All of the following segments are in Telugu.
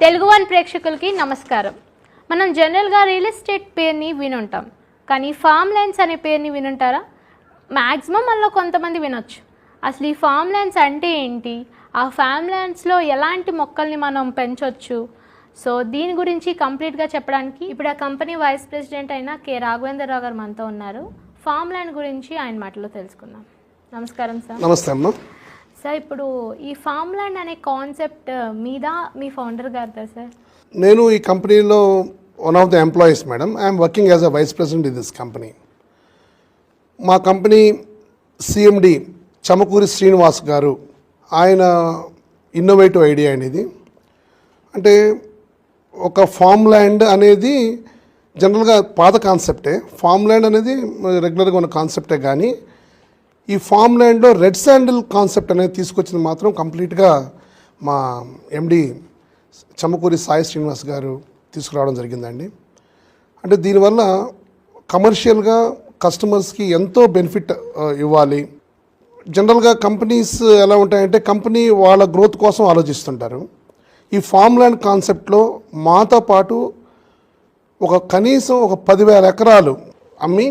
తెలుగు వన్ ప్రేక్షకులకి నమస్కారం. మనం జనరల్గా రియల్ ఎస్టేట్ పేరుని వినుంటాం. కానీ ఫామ్ ల్యాండ్స్ అనే పేరుని వినుంటారా? మ్యాక్సిమం మనలో కొంతమంది వినొచ్చు. అసలు ఈ ఫామ్ ల్యాండ్స్ అంటే ఏంటి? ఆ ఫామ్ ల్యాండ్స్లో ఎలాంటి మొక్కల్ని మనం పెంచవచ్చు సో దీని గురించి కంప్లీట్గా చెప్పడానికి ఇప్పుడు ఆ కంపెనీ వైస్ ప్రెసిడెంట్ అయిన కె. రాఘవేంద్రరావు గారు మనతో ఉన్నారు. ఫామ్ ల్యాండ్ గురించి ఆయన మాటలో తెలుసుకుందాం. నమస్కారం సార్ నమస్తే అమ్మా. సార్ ఇప్పుడు ఈ ఫామ్ ల్యాండ్ అనే కాన్సెప్ట్ మీద మీ ఫౌండర్ గారిదా సార్? నేను ఈ కంపెనీలో one of the employees madam. I'm working as a vice president in this company. మా కంపెనీ సిఎండి చమకూరి శ్రీనివాస్ గారు ఆయన ఇన్నోవేటివ్ ఐడియా అనేది. అంటే ఒక ఫామ్ ల్యాండ్ అనేది జనరల్గా పాత కాన్సెప్టే. ఫామ్ ల్యాండ్ అనేది రెగ్యులర్గా ఉన్న కాన్సెప్టే కానీ ఈ ఫామ్ ల్యాండ్లో రెడ్ శాండిల్ కాన్సెప్ట్ అనేది తీసుకొచ్చింది మాత్రం కంప్లీట్గా మా ఎండి చమ్మకూరి సాయి శ్రీనివాస్ గారు తీసుకురావడం జరిగిందండి. అంటే దీనివల్ల కమర్షియల్గా కస్టమర్స్కి ఎంతో బెనిఫిట్ ఇవ్వాలి. జనరల్గా కంపెనీస్ ఎలా ఉంటాయంటే కంపెనీ వాళ్ళ గ్రోత్ కోసం ఆలోచిస్తుంటారు. ఈ ఫామ్ ల్యాండ్ కాన్సెప్ట్లో మాతో పాటు ఒక కనీసం ఒక పదివేల ఎకరాలు అమ్మి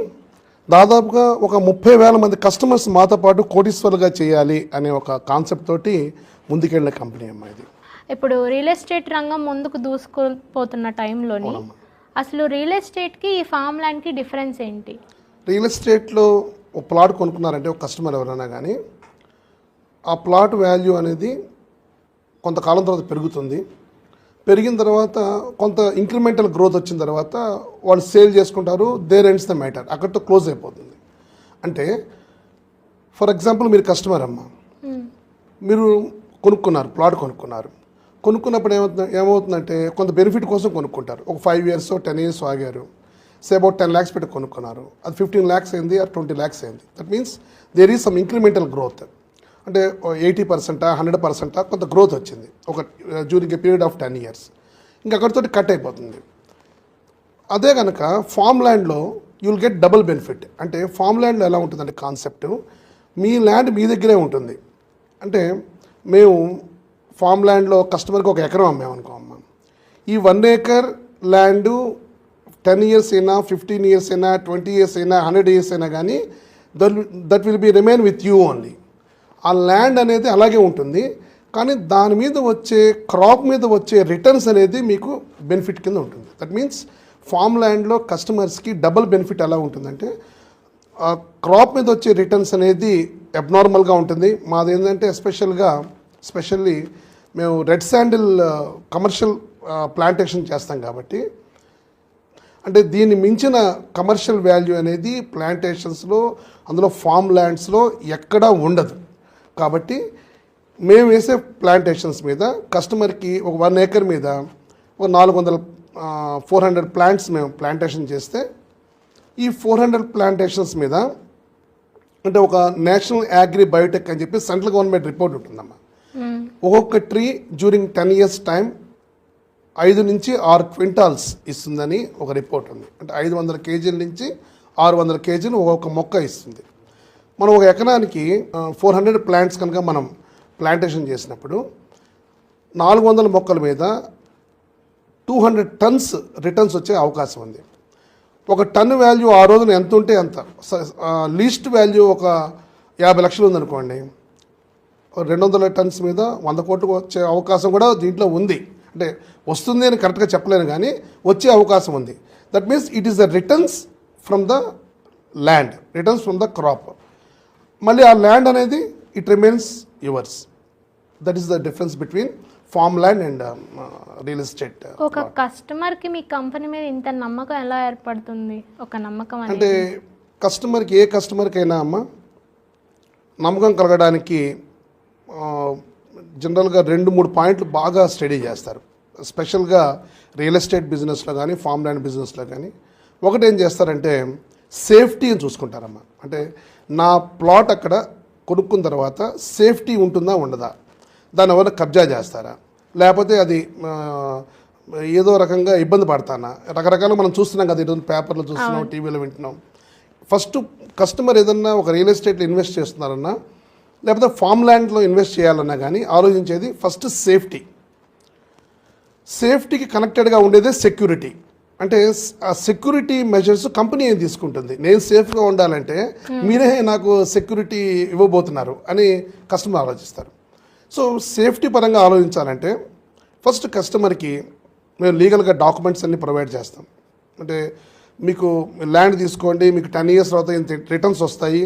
దాదాపుగా ఒక ముప్పై వేల మంది కస్టమర్స్ మాతో పాటు కోటీశ్వరులుగా చేయాలి అనే ఒక కాన్సెప్ట్ తోటి ముందుకెళ్ళిన కంపెనీ అమ్మా ఇది. ఇప్పుడు రియల్ ఎస్టేట్ రంగం ముందుకు దూసుకుపోతున్న టైంలోని అసలు రియల్ ఎస్టేట్కి ఈ ఫామ్ ల్యాండ్కి డిఫరెన్స్ ఏంటి? రియల్ ఎస్టేట్లో ఒక ప్లాట్ కొనుక్కున్నారంటే ఒక కస్టమర్ ఎవరైనా కానీ ఆ ప్లాట్ వాల్యూ అనేది కొంతకాలం తర్వాత పెరుగుతుంది. పెరిగిన తర్వాత కొంత ఇంక్రిమెంటల్ గ్రోత్ వచ్చిన తర్వాత వాళ్ళు సేల్ చేసుకుంటారు దేర్ ఎండ్స్ ద మ్యాటర్ అక్కడితో క్లోజ్ అయిపోతుంది. అంటే ఫర్ ఎగ్జాంపుల్ మీరు కస్టమర్ అమ్మ. మీరు కొనుక్కున్నారు ప్లాట్ కొనుక్కున్నారు. కొనుక్కున్నప్పుడు ఏమవుతుంది ఏమవుతుందంటే కొంత బెనిఫిట్ కోసం కొనుక్కుంటారు. ఒక ఫైవ్ ఇయర్స్ టెన్ ఇయర్స్ ఆగారు. సే అబౌట్ టెన్ ల్యాక్స్ పెట్టి కొనుక్కున్నారు. అది ఫిఫ్టీన్ ల్యాక్స్ అయింది ఆర్ ట్వంటీ ల్యాక్స్ అయింది. That means there is some incremental growth అంటే ఎయిటీ పర్సెంటా హండ్రెడ్ పర్సెంటా కొంత గ్రోత్ వచ్చింది. ఒక during a period of ten years. ఇంకా అక్కడితో కట్ అయిపోతుంది. అదే కనుక ఫామ్ ల్యాండ్లో యుల్ గెట్ డబుల్ బెనిఫిట్. అంటే ఫామ్ ల్యాండ్లో ఎలా ఉంటుందంటే కాన్సెప్ట్ మీ ల్యాండ్ మీ దగ్గరే ఉంటుంది. అంటే మేము ఫామ్ ల్యాండ్లో కస్టమర్కి ఒక ఎకరం అమ్మామనుకో అమ్మ. ఈ one acre land ten years అయినా ఫిఫ్టీన్ ఇయర్స్ అయినా ట్వంటీ ఇయర్స్ అయినా హండ్రెడ్ ఇయర్స్ అయినా కానీ that that will be remain with you only. ఆ ల్యాండ్ అనేది అలాగే ఉంటుంది. కానీ దాని మీద వచ్చే క్రాప్ మీద వచ్చే రిటర్న్స్ అనేది మీకు బెనిఫిట్ కింద ఉంటుంది. దట్ మీన్స్ ఫామ్ ల్యాండ్లో కస్టమర్స్కి డబుల్ బెనిఫిట్ ఎలా ఉంటుందంటే ఆ క్రాప్ మీద వచ్చే రిటర్న్స్ అనేది అబ్నార్మల్గా ఉంటుంది. మాది ఏంటంటే ఎస్పెషల్గా స్పెషల్లీ మేము రెడ్ శాండిల్ కమర్షియల్ ప్లాంటేషన్ చేస్తాం కాబట్టి అంటే దీన్ని మించిన కమర్షియల్ వాల్యూ అనేది ప్లాంటేషన్స్లో అందులో ఫామ్ ల్యాండ్స్లో ఎక్కడా ఉండదు. కాబట్టి మేము వేసే ప్లాంటేషన్స్ మీద కస్టమర్కి ఒక వన్ ఏకర్ మీద ఒక నాలుగు వందల ఫోర్ హండ్రెడ్ ప్లాంట్స్ మేము ప్లాంటేషన్ చేస్తే ఈ ఫోర్ హండ్రెడ్ ప్లాంటేషన్స్ మీద అంటే ఒక నేషనల్ అగ్రి బయోటెక్ అని చెప్పి సెంట్రల్ గవర్నమెంట్ రిపోర్ట్ ఉంటుందమ్మా. ఒక్కొక్క tree during ten years time ఐదు నుంచి ఆరు క్వింటాల్స్ ఇస్తుందని ఒక రిపోర్ట్ ఉంది. అంటే ఐదు వందల కేజీల నుంచి ఆరు వందల కేజీలు ఒక్కొక్క మొక్క ఇస్తుంది. మనం ఒక ఎకరానికి ఫోర్ హండ్రెడ్ ప్లాంట్స్ కనుక మనం ప్లాంటేషన్ చేసినప్పుడు నాలుగు వందల మొక్కల మీద టూ హండ్రెడ్ టన్స్ రిటర్న్స్ వచ్చే అవకాశం ఉంది. ఒక టన్ వాల్యూ ఆ రోజున ఎంత ఉంటే అంత లీస్ట్ వాల్యూ ఒక యాభై లక్షలు ఉందనుకోండి రెండు వందల టన్స్ మీద వంద కోట్లు వచ్చే అవకాశం కూడా దీంట్లో ఉంది. అంటే వస్తుంది అని కరెక్ట్గా చెప్పలేను కానీ వచ్చే అవకాశం ఉంది. That means it is the returns from the land returns from the crop మళ్ళీ ఆ ల్యాండ్ అనేది it remains yours that is the difference between farm land and real estate ఒక కస్టమర్కి మీ కంపెనీ మీద ఇంత నమ్మకం ఎలా ఏర్పడుతుంది? ఒక నమ్మకం అంటే కస్టమర్కి ఏ కస్టమర్కైనా అమ్మ నమ్మకం కలగడానికి జనరల్గా రెండు మూడు పాయింట్లు బాగా స్టడీ చేస్తారు. స్పెషల్గా రియల్ ఎస్టేట్ బిజినెస్లో కానీ ఫామ్ ల్యాండ్ బిజినెస్లో కానీ ఒకటి ఏం చేస్తారంటే సేఫ్టీని చూసుకుంటారమ్మా. అంటే నా ప్లాట్ అక్కడ కొనుక్కున్న తర్వాత సేఫ్టీ ఉంటుందా ఉండదా? దానివల్ల కబ్జా చేస్తారా? లేకపోతే అది ఏదో రకంగా ఇబ్బంది పడతానా? రకరకాల మనం చూస్తున్నాం కదా ఈరోజు పేపర్లో చూస్తున్నాం టీవీలో వింటున్నాం. ఫస్ట్ కస్టమర్ ఏదన్నా ఒక రియల్ ఎస్టేట్లో ఇన్వెస్ట్ చేస్తున్నారన్నా లేకపోతే ఫామ్ ల్యాండ్లో ఇన్వెస్ట్ చేయాలన్నా కానీ ఆలోచించేది ఫస్ట్ సేఫ్టీ. సేఫ్టీకి కనెక్టెడ్గా ఉండేదే సెక్యూరిటీ. అంటే సెక్యూరిటీ మెజర్స్ కంపెనీ ఏం తీసుకుంటుంది? నేను సేఫ్గా ఉండాలంటే మీరే నాకు సెక్యూరిటీ ఇవ్వబోతున్నారు అని కస్టమర్ ఆలోచిస్తారు. సో సేఫ్టీ పరంగా ఆలోచించాలంటే ఫస్ట్ కస్టమర్కి మేము లీగల్గా డాక్యుమెంట్స్ అన్ని ప్రొవైడ్ చేస్తాం. అంటే మీకు ల్యాండ్ తీసుకోండి మీకు టెన్ ఇయర్స్ తర్వాత ఇంత రిటర్న్స్ వస్తాయి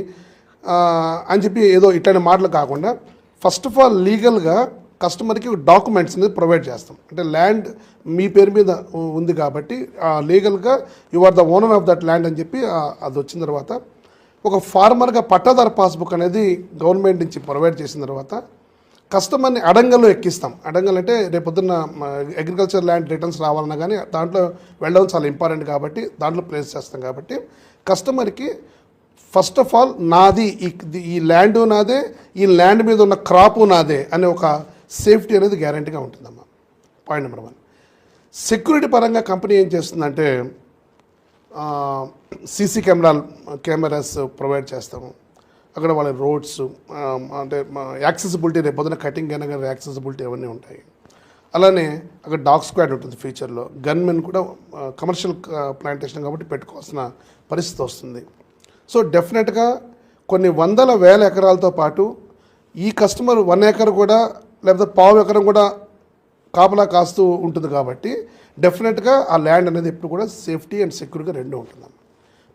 అని చెప్పి ఏదో ఇట్లాంటి మాటలు కాకుండా ఫస్ట్ ఆఫ్ ఆల్ లీగల్గా కస్టమర్కి డాక్యుమెంట్స్ అనేది ప్రొవైడ్ చేస్తాం. అంటే ల్యాండ్ మీ పేరు మీద ఉంది కాబట్టి లీగల్గా you are the owner of that land అని చెప్పి అది వచ్చిన తర్వాత ఒక ఫార్మర్గా పట్టాదారు పాస్బుక్ అనేది గవర్నమెంట్ నుంచి ప్రొవైడ్ చేసిన తర్వాత కస్టమర్ని అడంగల్లో ఎక్కిస్తాం. అడంగల్ అంటే రేపొద్దున్న అగ్రికల్చర్ ల్యాండ్ రిటర్న్స్ రావాలన్నా కానీ దాంట్లో వెళ్ళడం చాలా ఇంపార్టెంట్ కాబట్టి దాంట్లో ప్లేస్ చేస్తాం కాబట్టి కస్టమర్కి ఫస్ట్ ఆఫ్ ఆల్ నాది ఈ ఈ ల్యాండ్ నాదే ఈ ల్యాండ్ మీద ఉన్న క్రాపు నాదే అనే ఒక సేఫ్టీ అనేది గ్యారంటీగా ఉంటుందమ్మా. పాయింట్ నెంబర్ వన్ సెక్యూరిటీ పరంగా కంపెనీ ఏం చేస్తుందంటే సీసీ కెమెరాలు కెమెరాస్ ప్రొవైడ్ చేస్తాము. అక్కడ వాళ్ళ రోడ్స్ అంటే యాక్సెసిబిలిటీ రేపు పొద్దున కటింగ్ అయినా కానీ యాక్సెసిబిలిటీ అవన్నీ ఉంటాయి. అలానే అక్కడ డాగ్ స్క్వాడ్ ఉంటుంది ఫ్యూచర్లో. గన్మెన్ కూడా కమర్షియల్ ప్లాంటేషన్ కాబట్టి పెట్టుకోవాల్సిన పరిస్థితి వస్తుంది. సో డెఫినెట్గా కొన్ని వందల వేల ఎకరాలతో పాటు ఈ కస్టమర్ వన్ ఏకర్ కూడా లేకపోతే పావు ఎకరం కూడా కాపలా కాస్తూ ఉంటుంది కాబట్టి డెఫినెట్గా ఆ ల్యాండ్ అనేది ఎప్పుడు కూడా సేఫ్టీ అండ్ సెక్యూర్గా రెండు ఉంటుందన్న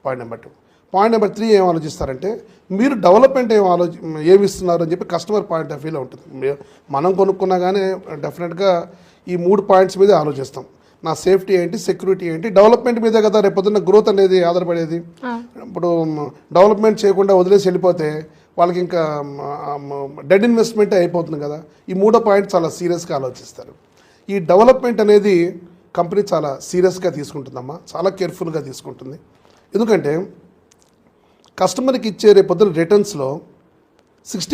point number two. Point number three ఏం ఆలోచిస్తారంటే మీరు డెవలప్మెంట్ ఏం ఆలోచి ఏమి ఇస్తున్నారు అని చెప్పి కస్టమర్ పాయింట్ ఆఫ్ వ్యూలో ఉంటుంది. మనం కొనుక్కున్నా కానీ డెఫినెట్గా ఈ మూడు పాయింట్స్ మీదే ఆలోచిస్తాం. నా సేఫ్టీ ఏంటి సెక్యూరిటీ ఏంటి? డెవలప్మెంట్ మీదే కదా రేపు పొద్దున్న గ్రోత్ అనేది ఆధారపడేది. ఇప్పుడు డెవలప్మెంట్ చేయకుండా వదిలేసి వెళ్ళిపోతే వాళ్ళకి ఇంకా డెడ్ ఇన్వెస్ట్మెంట్ అయిపోతుంది కదా. ఈ మూడో పాయింట్ చాలా సీరియస్గా ఆలోచిస్తారు. ఈ డెవలప్మెంట్ అనేది కంపెనీ చాలా సీరియస్గా తీసుకుంటుందమ్మా. చాలా కేర్ఫుల్గా తీసుకుంటుంది. ఎందుకంటే కస్టమర్కి ఇచ్చే రేపొద్దున రిటర్న్స్లో సిక్స్టీ